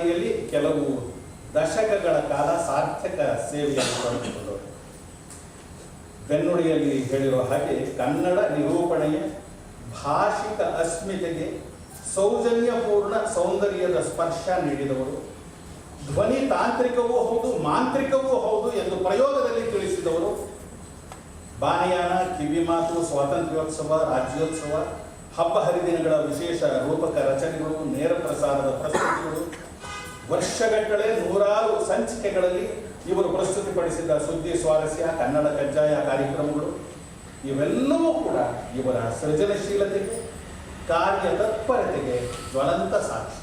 ಆಕಾಶವಾಣಿಯಲ್ಲಿ ಕೆಲವು ದಶಕಗಳ ಕಾಲ ಸಾರ್ಥಕ ಸೇವೆಯನ್ನು ಪಡೆದುಕೊಂಡವರು. ಬೆನ್ನುಡಿಯಲ್ಲಿ ಹೇಳಿರುವ ಹಾಗೆ ಕನ್ನಡ ನಿರೂಪಣೆಯ ಭಾಷಿಕ ಅಸ್ಮಿತೆಗೆ ಸೌಜನ್ಯಪೂರ್ಣ ಸೌಂದರ್ಯದ ಸ್ಪರ್ಶ ನೀಡಿದವರು. ಧ್ವನಿ ತಾಂತ್ರಿಕವೂ ಹೌದು, ಮಾಂತ್ರಿಕವೂ ಹೌದು ಎಂದು ಪ್ರಯೋಗದಲ್ಲಿ ತಿಳಿಸಿದವರು. ಬಾನಿಯಾನ ಕಿವಿಮಾತು ಸ್ವಾತಂತ್ರ್ಯೋತ್ಸವ, ರಾಜ್ಯೋತ್ಸವ, ಹಬ್ಬ ಹರಿದಿನಗಳ ವಿಶೇಷ ರೂಪಕ ರಚನೆಗಳು, ನೇರ ಪ್ರಸಾರದ ಪ್ರಸ್ತುತಿಗಳು ವರ್ಷಗಟ್ಟಲೆ ನೂರಾರು ಸಂಚಿಕೆಗಳಲ್ಲಿ ಇವರು ಪ್ರಸ್ತುತಿಪಡಿಸಿದ ಸುದ್ದಿ, ಸ್ವಾರಸ್ಯ, ಕನ್ನಡ ಕಜ್ಜಾಯ ಕಾರ್ಯಕ್ರಮಗಳು, ಇವೆಲ್ಲವೂ ಕೂಡ ಇವರ ಸೃಜನಶೀಲತೆಗೆ, ಕಾರ್ಯತತ್ಪರತೆಗೆ ಜ್ವಲಂತ ಸಾಕ್ಷಿ.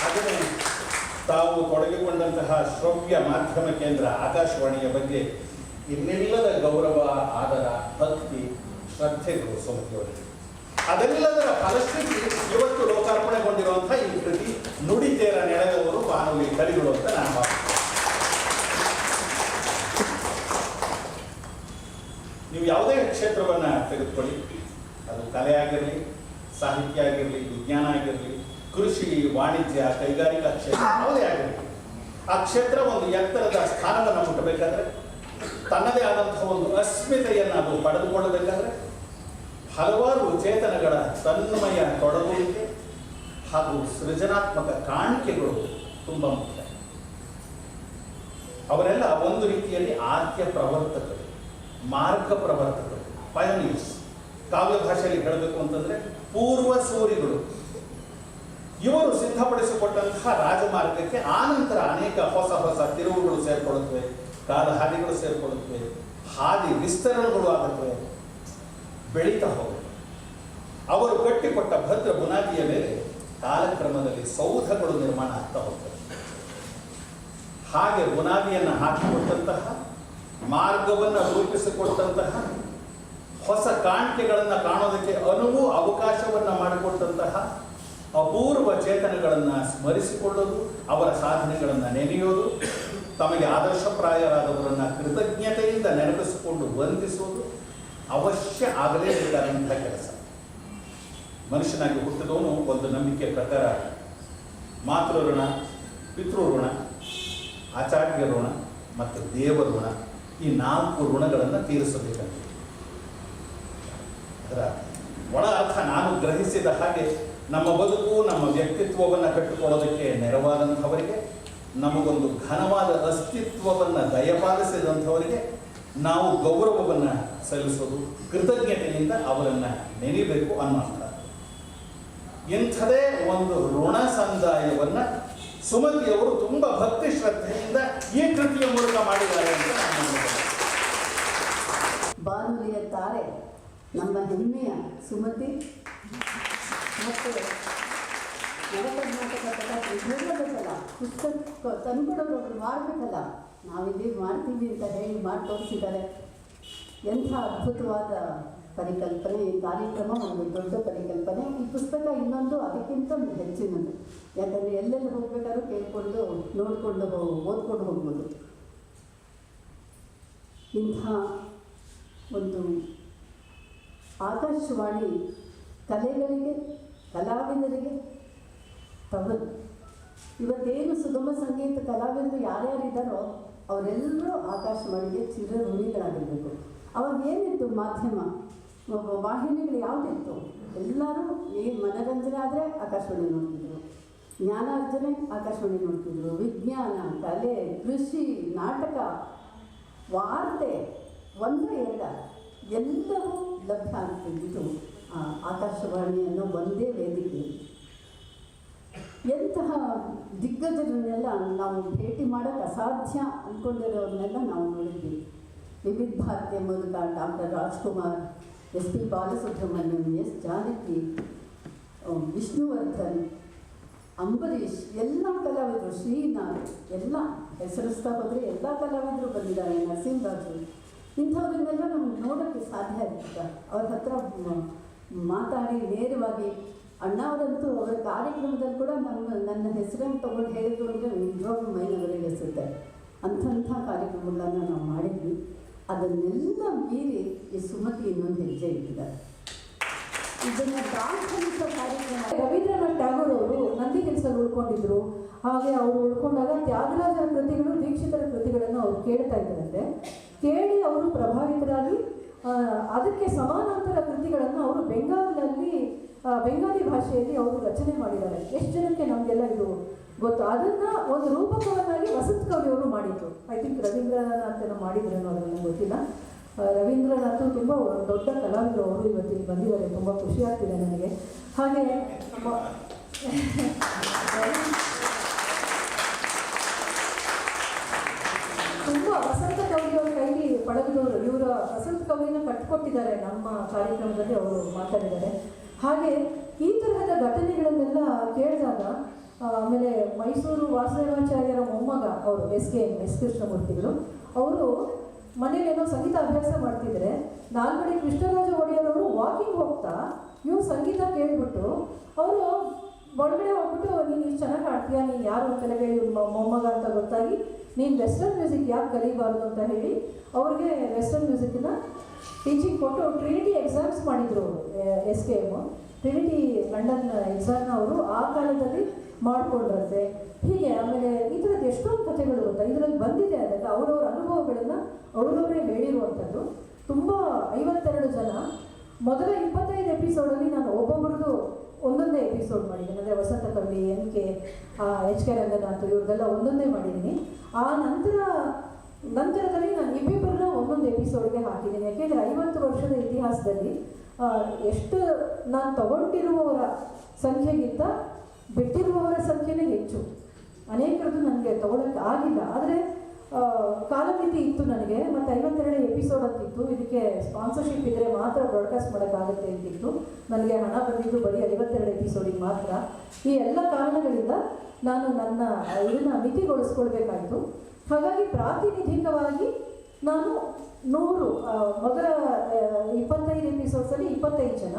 ಹಾಗೆಯೇ ತಾವು ತೊಡಗಿಕೊಂಡಂತಹ ಶ್ರವ್ಯ ಮಾಧ್ಯಮ ಕೇಂದ್ರ ಆಕಾಶವಾಣಿಯ ಬಗ್ಗೆ ಇನ್ನೆಲ್ಲದ ಗೌರವ, ಆದರ, ಭಕ್ತಿ, ಶ್ರದ್ಧೆಗಳು ಸುಮತಿಯವರಿಗೆ ಅದೆಲ್ಲದರ ಫಲಶ್ರುತಿ ಇವತ್ತು ಲೋಕಾರ್ಪಣೆಗೊಂಡಿರುವಂತಹ ಈ ಕೃತಿ ನುಡಿತೇರ ನೆಳೆದವರು ಬಾನುಲಿ ಕಲಿಗಳು ಅಂತ ನಾನು ಭಾವಿಸ್ತೇನೆ ನೀವು ಯಾವುದೇ ಕ್ಷೇತ್ರವನ್ನ ತೆಗೆದುಕೊಳ್ಳಿ. ಅದು ಕಲೆ ಆಗಿರಲಿ, ಸಾಹಿತ್ಯ ಆಗಿರಲಿ, ವಿಜ್ಞಾನ ಆಗಿರಲಿ, ಕೃಷಿ, ವಾಣಿಜ್ಯ, ಕೈಗಾರಿಕಾ ಕ್ಷೇತ್ರ, ಯಾವುದೇ ಆಗಿರಲಿ, ಆ ಕ್ಷೇತ್ರ ಒಂದು ಎತ್ತರದ ಸ್ಥಾನವನ್ನು ಮುಟ್ಟಬೇಕಾದ್ರೆ, ತನ್ನದೇ ಆದಂತಹ ಒಂದು ಅಸ್ಮಿತೆಯನ್ನು ಅದು ಪಡೆದುಕೊಳ್ಳಬೇಕಾದ್ರೆ ಹಲವಾರು ಚೇತನಗಳ ತನ್ಮಯ ತೊಡಗುವಿಕೆ ಹಾಗೂ ಸೃಜನಾತ್ಮಕ ಕಾಣಿಕೆಗಳು ತುಂಬ ಮುಖ್ಯ. ಅವರೆಲ್ಲ ಒಂದು ರೀತಿಯಲ್ಲಿ ಆದ್ಯ ಪ್ರವರ್ತಕರು, ಮಾರ್ಗ ಪ್ರವರ್ತಕರು ಪಯನೀರ್ಸ್ ಕಾವ್ಯ ಭಾಷೆಯಲ್ಲಿ ಹೇಳಬೇಕು ಅಂತಂದ್ರೆ ಪೂರ್ವ ಸೂರಿಗಳು. ಇವರು ಸಿದ್ಧಪಡಿಸಿಕೊಟ್ಟಂತಹ ರಾಜಮಾರ್ಗಕ್ಕೆ ಆನಂತರ ಅನೇಕ ಹೊಸ ಹೊಸ ತಿರುವುಗಳು ಸೇರ್ಕೊಳ್ಳುತ್ತವೆ ಕಾಲಹಾದಿಗಳು ಸೇರ್ಕೊಳ್ಳುತ್ತವೆ, ಹಾದಿ ವಿಸ್ತರಣೆಗಳು ಆಗುತ್ತವೆ. ಬೆಳೀತಾ ಹೋಗ ಅವರು ಕಟ್ಟಿಕೊಟ್ಟ ಭದ್ರ ಬುನಾದಿಯ ಮೇಲೆ ಕಾಲಕ್ರಮದಲ್ಲಿ ಸೌಧಗಳು ನಿರ್ಮಾಣ ಆಗ್ತಾ ಹೋಗ್ತವೆ ಹಾಗೆ ಬುನಾದಿಯನ್ನು ಹಾಕಿಕೊಟ್ಟಂತಹ, ಮಾರ್ಗವನ್ನು ರೂಪಿಸಿಕೊಟ್ಟಂತಹ, ಹೊಸ ಕಾಣಿಕೆಗಳನ್ನು ಕಾಣೋದಕ್ಕೆ ಅನುವು, ಅವಕಾಶವನ್ನು ಮಾಡಿಕೊಟ್ಟಂತಹ ಅಪೂರ್ವ ಚೇತನಗಳನ್ನು ಸ್ಮರಿಸಿಕೊಳ್ಳೋದು, ಅವರ ಸಾಧನೆಗಳನ್ನು ನೆನೆಯೋದು, ತಮಗೆ ಆದರ್ಶಪ್ರಾಯರಾದವರನ್ನು ಕೃತಜ್ಞತೆಯಿಂದ ನೆನಪಿಸಿಕೊಂಡು ವಂದಿಸುವುದು ಅವಶ್ಯ ಆಗಲೇಬೇಕಾದಂತಹ ಕೆಲಸ. ಮನುಷ್ಯನಾಗಿ ಹುಟ್ಟಿದವನು ಒಂದು ನಂಬಿಕೆ ಪ್ರಕಾರ ಮಾತೃ ಋಣ, ಪಿತೃ ಋಣ, ಆಚಾರ್ಯ ಋಣ ಮತ್ತು ದೇವ ಋಣ ಈ ನಾಲ್ಕು ಋಣಗಳನ್ನು ತೀರಿಸಬೇಕಂತ. ಅದರ ಒಳ ಅರ್ಥ ನಾನು ಗ್ರಹಿಸಿದ ಹಾಗೆ ನಮ್ಮ ಬದುಕು, ನಮ್ಮ ವ್ಯಕ್ತಿತ್ವವನ್ನು ಕಟ್ಟಿಕೊಳ್ಳೋದಕ್ಕೆ ನೆರವಾದಂಥವರಿಗೆ, ನಮಗೊಂದು ಘನವಾದ ಅಸ್ತಿತ್ವವನ್ನು ದಯಪಾಲಿಸಿದಂಥವರಿಗೆ ನಾವು ಗೌರವವನ್ನು ಸಲ್ಲಿಸೋದು, ಕೃತಜ್ಞತೆಯಿಂದ ಅವರನ್ನು ನೆನೆಯಬೇಕು ಅನ್ನುವಂಥ ಇಂಥದೇ ಒಂದು ಋಣ ಸಂದಾಯವನ್ನು ಸುಮತಿಯವರು ತುಂಬ ಭಕ್ತಿ ಶ್ರದ್ಧೆಯಿಂದ ಈ ಕೃತಿಯ ಮೂಲಕ ಮಾಡಿದ್ದಾರೆ ಅಂತ. ಬಾನುಲಿಯ ತಾರೆ, ನಮ್ಮ ಹೆಮ್ಮೆಯ ಸುಮತಿ. ಮತ್ತು ನವಕರ್ನಾಟಕ ಪುಸ್ತಕ ತಂದ್ಕೊಡೋರು ಮಾಡಬೇಕಲ್ಲ. ನಾವಿಲ್ಲಿ ಮಾಡ್ತೀವಿ ಅಂತ ಹೇಳಿ ಮಾಡಿ ತೋರಿಸಿದ್ದಾರೆ. ಎಂಥ ಅದ್ಭುತವಾದ ಪರಿಕಲ್ಪನೆ, ಈ ಕಾರ್ಯಕ್ರಮ ಒಂದು ದೊಡ್ಡ ಪರಿಕಲ್ಪನೆ. ಈ ಪುಸ್ತಕ ಇನ್ನೊಂದು ಅದಕ್ಕಿಂತ ಹೆಚ್ಚಿನದು. ಯಾಕಂದರೆ ಎಲ್ಲೆಲ್ಲಿ ಹೋಗ್ಬೇಕಾದ್ರೂ ಕೇಳಿಕೊಂಡು ನೋಡಿಕೊಂಡು ಓದ್ಕೊಂಡು ಹೋಗ್ಬೋದು. ಇಂಥ ಒಂದು ಆಕಾಶವಾಣಿ ಕಲೆಗಳಿಗೆ, ಕಲಾವಿದರಿಗೆ ತವರು ಇವತ್ತೇನು ಸುಗಮ ಸಂಗೀತ ಕಲಾವಿದರು ಯಾರ್ಯಾರಿದ್ದಾರೋ ಅವರೆಲ್ಲರೂ ಆಕಾಶವಾಣಿಗೆ ಚಿರ ಋಣಿಗಳಾಗಿರಬೇಕು. ಅವಾಗ ಏನಿತ್ತು ಮಾಧ್ಯಮ ವಾಹಿನಿಗಳು ಯಾವುದಿತ್ತು? ಎಲ್ಲರೂ ಏನು ಮನೋರಂಜನೆ ಆದರೆ ಆಕಾಶವಾಣಿ ನೋಡ್ತಿದ್ರು. ಜ್ಞಾನಾರ್ಜನೆ ಆಕಾಶವಾಣಿ ನೋಡ್ತಿದ್ರು. ವಿಜ್ಞಾನ, ಕಲೆ, ಕೃಷಿ, ನಾಟಕ, ವಾರ್ತೆ, ಒಂದು ಎರಡ ಎಲ್ಲವೂ ಲಭ್ಯ ಆಗ್ತಿದ್ದು ಆಕಾಶವಾಣಿ ಅನ್ನೋ ಒಂದೇ ವೇದಿಕೆ. ಎಂತಹ ದಿಗ್ಗಜರನ್ನೆಲ್ಲ ನಾವು ಭೇಟಿ ಮಾಡೋಕ್ಕೆ ಅಸಾಧ್ಯ ಅಂದ್ಕೊಂಡಿರೋರನ್ನೆಲ್ಲ ನಾವು ನೋಡಿದ್ವಿ ವಿವಿಧ ಭಾರತಿಯ ಮೂಲಕ doctor Rajkumar, S P Balasubrahmanyam, S Janaki Vishnuvardhan, Ambareesh, ಎಲ್ಲ ಕಲಾವಿದರು, ಶ್ರೀನಾಥ್, ಎಲ್ಲ ಹೆಸರಿಸ್ತಾ ಹೋದರೆ ಎಲ್ಲ ಕಲಾವಿದರು ಬಂದಿದ್ದಾರೆ, ನರಸಿಂಹರಾಜು. ಇಂಥವ್ರನ್ನೆಲ್ಲ ನಮ್ಗೆ ನೋಡೋಕ್ಕೆ ಸಾಧ್ಯ ಆಗುತ್ತೆ ಅವ್ರ ಹತ್ರ ಮಾತಾಡಿ ನೇರವಾಗಿ ಅಣ್ಣವರಂತೂ ಅವರ ಕಾರ್ಯಕ್ರಮದಲ್ಲಿ ಕೂಡ ನಮ್ಮ ನನ್ನ ಹೆಸರನ್ನು ತೊಗೊಂಡು ಹೇಳಿದ್ರು ಅಂದರೆ ನಿಜವಾಗ್ಲೂ ಮೈ ನಗರಿಗೆಸುತ್ತೆ ಅಂಥಂಥ ಕಾರ್ಯಕ್ರಮಗಳನ್ನು ನಾವು ಮಾಡಿದ್ವಿ. ಅದನ್ನೆಲ್ಲ ಮೀರಿ ಈ ಸುಮತಿ ಇನ್ನೊಂದು ಹೆಜ್ಜೆ ಇಟ್ಟಿದ್ದಾರೆ. ಇದನ್ನು ದಾಖಲಿಸುವ ಕಾರ್ಯಕ್ರಮ. ರವೀಂದ್ರನಾಥ್ ಟ್ಯಾಗೋರ್ ಅವರು ನಂದಿ ಕೆಲಸದಲ್ಲಿ ಉಳ್ಕೊಂಡಿದ್ರು. ಹಾಗೆ ಅವರು ಉಳ್ಕೊಂಡಾಗ ತ್ಯಾಗರಾಜರ ಕೃತಿಗಳು, ದೀಕ್ಷಿತರ ಕೃತಿಗಳನ್ನು ಅವರು ಕೇಳ್ತಾ ಇದ್ದರಂತೆ. ಕೇಳಿ ಅವರು ಪ್ರಭಾವಿತರಾಗಿ ಅದಕ್ಕೆ ಸಮಾನಾಂತರ ಕೃತಿಗಳನ್ನು ಅವರು ಬೆಂಗಾಲಲ್ಲಿ ಆ, ಬೆಂಗಾಲಿ ಭಾಷೆಯಲ್ಲಿ ಅವರು ರಚನೆ ಮಾಡಿದ್ದಾರೆ. ಎಷ್ಟು ಜನಕ್ಕೆ ನಮಗೆಲ್ಲ ಇದು ಗೊತ್ತು? ಅದನ್ನ ಒಂದು ರೂಪಕವನ್ನಾಗಿ ವಸಂತ ಕವಿ ಅವರು ಮಾಡಿದ್ರು ಐ ಥಿಂಕ್ ರವೀಂದ್ರನಾಥನ ಮಾಡಿದ್ರು ಅನ್ನೋದು ನನಗೆ ಗೊತ್ತಿಲ್ಲ. ರವೀಂದ್ರನಾಥ್ ತುಂಬ ದೊಡ್ಡ ಕಲಾವಿದರು. ಅವರು ಇವತ್ತಿಗೆ ಬಂದಿದ್ದಾರೆ. ತುಂಬ ಖುಷಿ ಆಗ್ತಿದೆ ನನಗೆ. ಹಾಗೆ ತುಂಬ ವಸಂತ ಕವಿಯವರ ಕೈಲಿ ಪಳಗಿದವರು ಇವರ ವಸಂತ ಕವಿನ ಕಟ್ಕೊಟ್ಟಿದ್ದಾರೆ ನಮ್ಮ ಕಾರ್ಯಕ್ರಮದಲ್ಲಿ ಅವರು ಮಾತಾಡಿದ್ದಾರೆ. ಹಾಗೆ ಈ ತರಹದ ಘಟನೆಗಳನ್ನೆಲ್ಲ ಕೇಳಿದಾಗ ಆಮೇಲೆ ಮೈಸೂರು ವಾಸುದೇವಾಚಾರ್ಯರ ಮೊಮ್ಮಗ ಅವರು ಎಸ್ ಕೆ ಎಸ್ ಕೃಷ್ಣಮೂರ್ತಿಗಳು ಅವರು ಮನೇಲಿ ಏನೋ ಸಂಗೀತ ಅಭ್ಯಾಸ ಮಾಡ್ತಿದ್ರೆ, ನಾಲ್ಕಡೆ ಕೃಷ್ಣರಾಜ ಒಡೆಯರವರು ವಾಕಿಂಗ್ ಹೋಗ್ತಾ ಇವ್ರು ಸಂಗೀತ ಕೇಳ್ಬಿಟ್ಟು, ಅವರು ಒಳಗಡೆ ಹೋಗ್ಬಿಟ್ಟು, ನೀನು ಇಷ್ಟು ಚೆನ್ನಾಗಿ ಹಾಡ್ತೀಯಾ? ನೀನು ಯಾರು ಅಂತೆಲ್ಲ ಹೇಳಿ ಮೊಮ್ಮಗ ಅಂತ ಗೊತ್ತಾಗಿ, ನೀನು ವೆಸ್ಟರ್ನ್ ಮ್ಯೂಸಿಕ್ ಯಾಕೆ ಕಲಿಬಾರ್ದು ಅಂತ ಹೇಳಿ, ಅವ್ರಿಗೆ ವೆಸ್ಟರ್ನ್ ಮ್ಯೂಸಿಕ್ನ ಟೀಚಿಂಗ್ ಕೊಟ್ಟು ಟ್ರಿನಿಟಿ ಎಕ್ಸಾಮ್ಸ್ ಮಾಡಿದರು S K M Trinity London ಎಕ್ಸಾಮ್ನ ಅವರು ಆ ಕಾಲದಲ್ಲಿ ಮಾಡಿಕೊಂಡ್ರಂತೆ. ಹೀಗೆ ಆಮೇಲೆ ಈ ಥರದ್ದು ಎಷ್ಟೊಂದು ಕಥೆಗಳು ಅಂತ ಇದರಲ್ಲಿ ಬಂದಿದೆ ಅದಕ್ಕೆ ಅವರವ್ರ ಅನುಭವಗಳನ್ನು ಅವರವರೇ ಹೇಳಿರುವಂಥದ್ದು. ತುಂಬ ಐವತ್ತೆರಡು ಜನ, ಮೊದಲ ಇಪ್ಪತ್ತೈದು ಎಪಿಸೋಡಲ್ಲಿ ನಾನು ಒಬ್ಬೊಬ್ರದ್ದು ಒಂದೊಂದೇ ಎಪಿಸೋಡ್ ಮಾಡಿದ್ದೀನಿ. ಅಂದರೆ Vasantha Kavi, N K H K Ranganath ಇವ್ರದ್ದೆಲ್ಲ ಒಂದೊಂದೇ ಮಾಡಿದ್ದೀನಿ. ಆ ನಂತರ, ನಂತರದಲ್ಲಿ ನಾನು ಇಬ್ಬಿಬ್ಬರನ್ನ ಒಂದೊಂದು ಎಪಿಸೋಡ್ಗೆ ಹಾಕಿದ್ದೀನಿ. ಯಾಕೆಂದರೆ ಐವತ್ತು ವರ್ಷದ ಇತಿಹಾಸದಲ್ಲಿ ಎಷ್ಟು ನಾನು ತಗೊಂಡಿರುವವರ ಸಂಖ್ಯೆಗಿಂತ ಬಿಟ್ಟಿರುವವರ ಸಂಖ್ಯೆನೇ ಹೆಚ್ಚು. ಅನೇಕರದ್ದು ನನಗೆ ತಗೊಳಕ್ಕೆ ಆಗಿಲ್ಲ. ಆದರೆ ಕಾಲಮಿತಿ ಇತ್ತು ನನಗೆ, ಮತ್ತು ಐವತ್ತೆರಡು ಎಪಿಸೋಡ್ ಅಂತಿತ್ತು. ಇದಕ್ಕೆ ಸ್ಪಾನ್ಸರ್ಶಿಪ್ ಇದ್ದರೆ ಮಾತ್ರ ಬ್ರಾಡ್ಕಾಸ್ಟ್ ಮಾಡೋಕ್ಕಾಗುತ್ತೆ ಅಂತಿತ್ತು. ನನಗೆ ಹಣ ಬಂದಿದ್ದು ಬರೀ ಐವತ್ತೆರಡು ಎಪಿಸೋಡಿಗೆ ಮಾತ್ರ. ಈ ಎಲ್ಲ ಕಾರಣಗಳಿಂದ ನಾನು ನನ್ನ ಇದನ್ನು ಮಿತಿಗೊಳಿಸ್ಕೊಳ್ಬೇಕಾಯಿತು. ಹಾಗಾಗಿ ಪ್ರಾತಿನಿಧಿಕವಾಗಿ ನಾನು ನೂರು ಮೊದಲ ಇಪ್ಪತ್ತೈದು ಎಪಿಸೋಡ್ಸಲ್ಲಿ ಇಪ್ಪತ್ತೈದು ಜನ.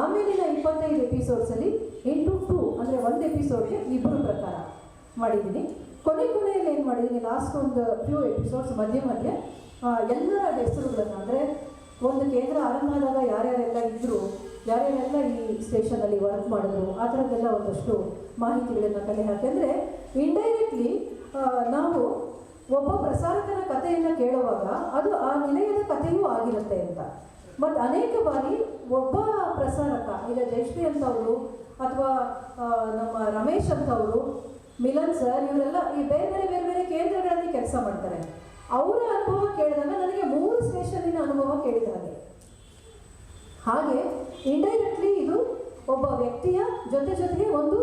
ಆಮೇಲಿನ ಇಪ್ಪತ್ತೈದು ಎಪಿಸೋಡ್ಸಲ್ಲಿ ಎಂಟು, ಟು, ಅಂದರೆ ಒಂದು ಎಪಿಸೋಡ್ಗೆ ಇಬ್ಬರು ಪ್ರಕಾರ ಮಾಡಿದ್ದೀನಿ. ಕೊನೆ ಕೊನೆಯಲ್ಲಿ ಏನು ಮಾಡಿದ್ದೀನಿ ಲಾಸ್ಟ್ ಒಂದು ಫ್ಯೂ ಎಪಿಸೋಡ್ಸ್ ಮಧ್ಯೆ ಮಧ್ಯೆ ಎಲ್ಲರ ಹೆಸರುಗಳನ್ನು, ಅಂದರೆ ಒಂದು ಕೇಂದ್ರ ಆರಂಭ ಯಾರ್ಯಾರೆಲ್ಲ ಇದ್ದರು ಯಾರ್ಯಾರೆಲ್ಲ ಈ ಸ್ಟೇಷನಲ್ಲಿ ವರ್ಕ್ ಮಾಡಿದ್ರು, ಆ ಥರದ್ದೆಲ್ಲ ಒಂದಷ್ಟು ಮಾಹಿತಿಗಳನ್ನು ಕಲೆ ಹಾಕಿ. ಅಂದರೆ ಇಂಡೈರೆಕ್ಟ್ಲಿ ನಾವು ಒಬ್ಬ ಪ್ರಸಾರಕನ ಕಥೆಯನ್ನು ಕೇಳುವಾಗ ಅದು ಆ ನಿಲಯದ ಕಥೆಯೂ ಆಗಿರುತ್ತೆ ಅಂತ. ಮತ್ತು ಅನೇಕ ಬಾರಿ ಒಬ್ಬ ಪ್ರಸಾರಕ, ಈಗ ಜಯಶ್ರೀ ಅಂತವರು, ಅಥವಾ ನಮ್ಮ ರಮೇಶ್ ಅಂತವರು ಮಿಲನ್ ಸರ್, ಇವರೆಲ್ಲ ಈ ಬೇರೆ ಬೇರೆ ಬೇರೆ ಬೇರೆ ಕೇಂದ್ರಗಳಲ್ಲಿ ಕೆಲಸ ಮಾಡ್ತಾರೆ. ಅವರ ಅನುಭವ ಕೇಳಿದಾಗ ನನಗೆ ಮೂರು ಸ್ಟೇಷನ್ನಿನ ಅನುಭವ ಕೇಳಿದ ಹಾಗೆ. ಹಾಗೆ ಇಂಡೈರೆಕ್ಟ್ಲಿ ಇದು ಒಬ್ಬ ವ್ಯಕ್ತಿಯ ಜೊತೆ ಜೊತೆಗೆ ಒಂದು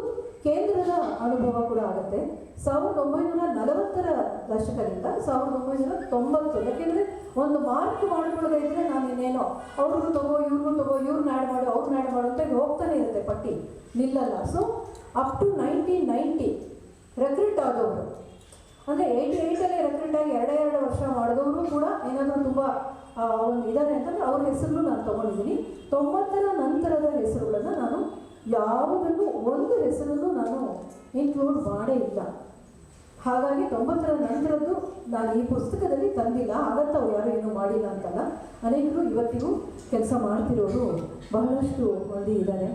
ಕೇಂದ್ರದ ಅನುಭವ ಕೂಡ ಆಗುತ್ತೆ. ಸಾವಿರದ ಒಂಬೈನೂರ ನಲವತ್ತರ ದಶಕದಿಂದ ಸಾವಿರದ ಒಂಬೈನೂರ ತೊಂಬತ್ತು, ಯಾಕೆಂದರೆ ಒಂದು ಮಾರ್ಕ್ ಮಾಡ್ಕೊಳ್ಳೋದೇ ಇದ್ದರೆ ನಾನು ಇನ್ನೇನೋ ಅವ್ರಿಗೂ ತಗೋ ಇವ್ರಿಗೂ ತಗೋ, ಇವ್ರನ್ನ ಆ್ಯಡ್ ಮಾಡು, ಅವ್ರನ್ನ ಆ್ಯಡ್ ಮಾಡು ಅಂತ ಹೋಗ್ತಾನೆ ಇರುತ್ತೆ ಪಟ್ಟಿ, ನಿಲ್ಲಲ್ಲ. So up to nineteen ninety recruit ಆದವರು. ಅಂದರೆ ಏಯ್ಟಿ ಏಯ್ಟಲ್ಲಿ ರೆಕ್ರೂಟ್ ಆಗಿ ಎರಡೇ ಎರಡು ವರ್ಷ ಮಾಡಿದವರು ಕೂಡ ಏನಾದರೂ ತುಂಬ ಒಂದು ಇದ್ದಾರೆ ಅಂತಂದರೆ ಅವ್ರ ಹೆಸರು ನಾನು ತೊಗೊಂಡಿದ್ದೀನಿ. ತೊಂಬತ್ತರ ನಂತರದ ಹೆಸರುಗಳನ್ನು ನಾನು ಯಾವುದನ್ನು ಒಂದು ಹೆಸರನ್ನು ನಾನು ಇನ್ಕ್ಲೂಡ್ ಮಾಡೇ ಇಲ್ಲ. ಹಾಗಾಗಿ ತೊಂಬತ್ತರ ನಂತರದ್ದು ನಾನು ಈ ಪುಸ್ತಕದಲ್ಲಿ ತಂದಿಲ್ಲ. ಅವ್ರು ಯಾರು ಏನೂ ಮಾಡಿಲ್ಲ ಅಂತಲ್ಲ. ಅನೇಕರು ಇವತ್ತಿಗೂ ಕೆಲಸ ಮಾಡ್ತಿರೋರು ಬಹಳಷ್ಟು ಮಂದಿ ಇದ್ದಾರೆ.